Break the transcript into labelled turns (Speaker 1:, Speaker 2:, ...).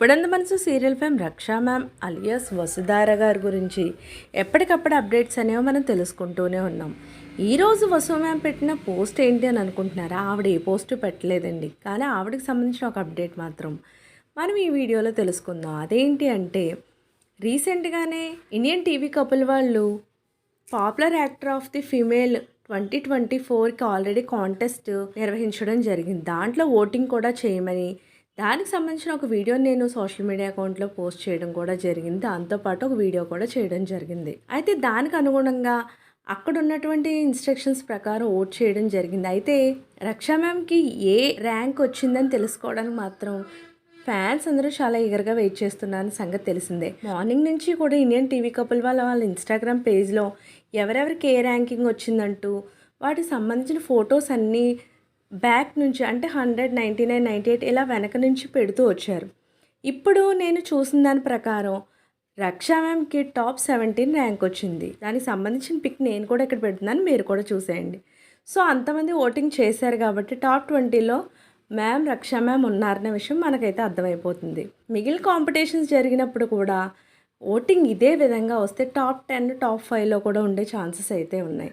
Speaker 1: ఇప్పుడంత మనసు serial fame Raksha ma'am alias Vasudhara గారి గురించి ఎప్పటికప్పుడు అప్డేట్స్ అనేవి మనం తెలుసుకుంటూనే ఉన్నాం. ఈరోజు వసు మ్యామ్ పెట్టిన పోస్ట్ ఏంటి అని అనుకుంటున్నారా? ఆవిడ ఏ పోస్ట్ పెట్టలేదండి. కానీ ఆవిడకి సంబంధించిన ఒక అప్డేట్ మాత్రం మనం ఈ వీడియోలో తెలుసుకుందాం. అదేంటి అంటే రీసెంట్గానే ఇండియన్ టీవీ కపుల్ వాళ్ళు popular actor of the female twenty twenty ఫోర్కి ఆల్రెడీ కాంటెస్ట్ నిర్వహించడం జరిగింది. దాంట్లో ఓటింగ్ కూడా చేయమని దానికి సంబంధించిన ఒక వీడియోని నేను సోషల్ మీడియా అకౌంట్లో పోస్ట్ చేయడం కూడా జరిగింది. దాంతోపాటు ఒక వీడియో కూడా చేయడం జరిగింది. అయితే దానికి అనుగుణంగా అక్కడ ఉన్నటువంటి ఇన్స్ట్రక్షన్స్ ప్రకారం ఓట్ చేయడం జరిగింది. అయితే రక్షా మ్యామ్కి ఏ ర్యాంక్ వచ్చిందని తెలుసుకోవడానికి మాత్రం ఫ్యాన్స్ అందరూ చాలా ఈగర్గా వెయిట్ చేస్తున్నారని సంగతి తెలిసిందే. మార్నింగ్ నుంచి కూడా ఇండియన్ టీవీ కపుల్ వాళ్ళ వాళ్ళ ఇన్స్టాగ్రామ్ పేజ్లో ఎవరెవరికి ఏ ర్యాంకింగ్ వచ్చిందంటూ వాటికి సంబంధించిన ఫొటోస్ అన్నీ బ్యాక్ నుంచి అంటే hundred ninety nine ninety eight ఇలా వెనక నుంచి పెడుతూ వచ్చారు. ఇప్పుడు నేను చూసిన దాని ప్రకారం రక్షా మ్యామ్కి టాప్ సెవెంటీన్ ర్యాంక్ వచ్చింది. దానికి సంబంధించిన పిక్ నేను కూడా ఇక్కడ పెడుతున్నాను మీరు కూడా చూసేయండి. సో అంతమంది ఓటింగ్ చేశారు కాబట్టి టాప్ ట్వంటీలో మ్యామ్ రక్షా మ్యామ్ ఉన్నారనే విషయం మనకైతే అర్థమైపోతుంది. మిగిలిన కాంపిటీషన్స్ జరిగినప్పుడు కూడా ఓటింగ్ ఇదే విధంగా వస్తే టాప్ టెన్ టాప్ ఫైవ్లో కూడా ఉండే ఛాన్సెస్ అయితే ఉన్నాయి.